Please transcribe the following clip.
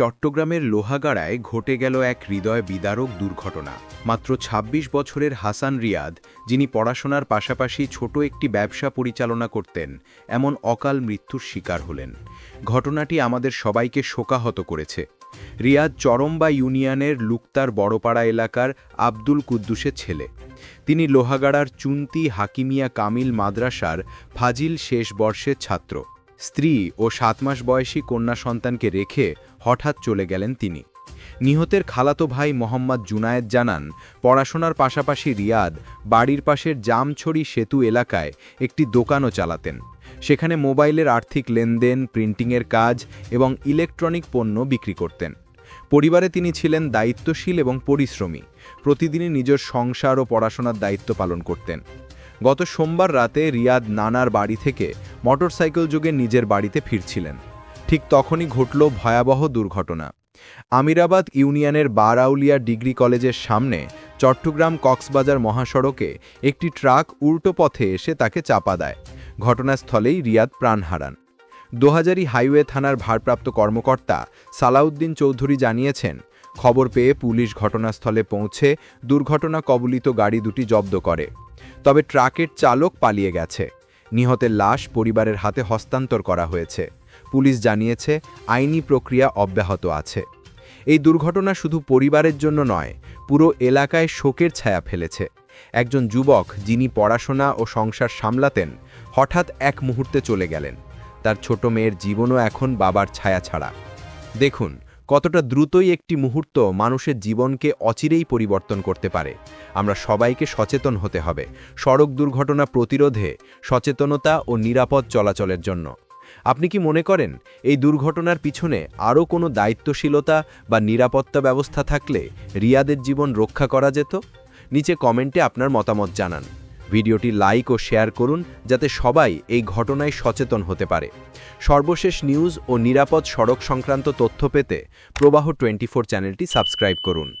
চট্টগ্রামের লোহাগাড়ায় ঘটে গেল এক হৃদয় বিদারক দুর্ঘটনা। মাত্র ২৬ বছরের হাসান রিয়াদ, যিনি পড়াশোনার পাশাপাশি ছোট একটি ব্যবসা পরিচালনা করতেন, এমন অকাল মৃত্যুর শিকার হলেন। ঘটনাটি আমাদের সবাইকে শোকাহত করেছে। রিয়াদ চরম্বা ইউনিয়নের লুক্তার বড়পাড়া এলাকার আব্দুল কুদ্দুসের ছেলে। তিনি লোহাগাড়ার চুন্তি হাকিমিয়া কামিল মাদ্রাসার ফাজিল শেষ বর্ষের ছাত্র। স্ত্রী ও সাত মাস বয়সী কন্যা সন্তানকে রেখে হঠাৎ চলে গেলেন তিনি। নিহতের খালাতো ভাই মোহাম্মদ জুনায়েদ জানান, পড়াশোনার পাশাপাশি রিয়াদ বাড়ির পাশের জামছড়ি সেতু এলাকায় একটি দোকানও চালাতেন। সেখানে মোবাইলের আর্থিক লেনদেন, প্রিন্টিংয়ের কাজ এবং ইলেকট্রনিক পণ্য বিক্রি করতেন। পরিবারে তিনি ছিলেন দায়িত্বশীল এবং পরিশ্রমী। প্রতিদিনই নিজের সংসার ও পড়াশোনার দায়িত্ব পালন করতেন। গত সোমবার রাতে রিয়াদ নানার বাড়ি থেকে মোটরসাইকেল যোগে নিজের বাড়িতে ফিরছিলেন। ঠিক তখনই ঘটল ভয়াবহ দুর্ঘটনা। আমিরাবাদ ইউনিয়নের বারাউলিয়া ডিগ্রি কলেজের সামনে চট্টগ্রাম কক্সবাজার মহাসড়কে একটি ট্রাক উল্টো পথে এসে তাকে চাপা দেয়। ঘটনাস্থলেই রিয়াদ প্রাণ হারান। দোহাজারি হাইওয়ে থানার ভারপ্রাপ্ত কর্মকর্তা সালাউদ্দিন চৌধুরী জানিয়েছেন, খবর পেয়ে পুলিশ ঘটনাস্থলে পৌঁছে দুর্ঘটনা কবলিত গাড়ি দুটি জব্দ করে। তবে ট্রাকের চালক পালিয়ে গেছে। নিহতের লাশ পরিবারের হাতে হস্তান্তর করা হয়েছে। পুলিশ জানিয়েছে আইনি প্রক্রিয়া অব্যাহত আছে। এই দুর্ঘটনা শুধু পরিবারের জন্য নয়, পুরো এলাকায় শোকের ছায়া ফেলেছে। একজন যুবক যিনি পড়াশোনা ও সংসার সামলাতেন, হঠাৎ এক মুহূর্তে চলে গেলেন। তার ছোট মেয়ের জীবনও এখন বাবার ছায়া ছাড়া। দেখুন, কতটা দ্রুতই একটি মুহূর্ত মানুষের জীবনকে অচিরেই পরিবর্তন করতে পারে। আমরা সবাইকে সচেতন হতে হবে, সড়ক দুর্ঘটনা প্রতিরোধে সচেতনতা ও নিরাপদ চলাচলের জন্য। আপনি কি মনে করেন, এই দুর্ঘটনার পিছনে আরও কোনো দায়িত্বশীলতা বা নিরাপত্তা ব্যবস্থা থাকলে রিয়াদের জীবন রক্ষা করা যেত? নিচে কমেন্টে আপনার মতামত জানান। ভিডিওটি লাইক ও শেয়ার করুন যাতে সবাই এই ঘটনায় সচেতন হতে পারে। সর্বশেষ নিউজ ও নিরাপদ সড়ক সংক্রান্ত তথ্য পেতে প্রবাহ টোয়েন্টি চ্যানেলটি সাবস্ক্রাইব করুন।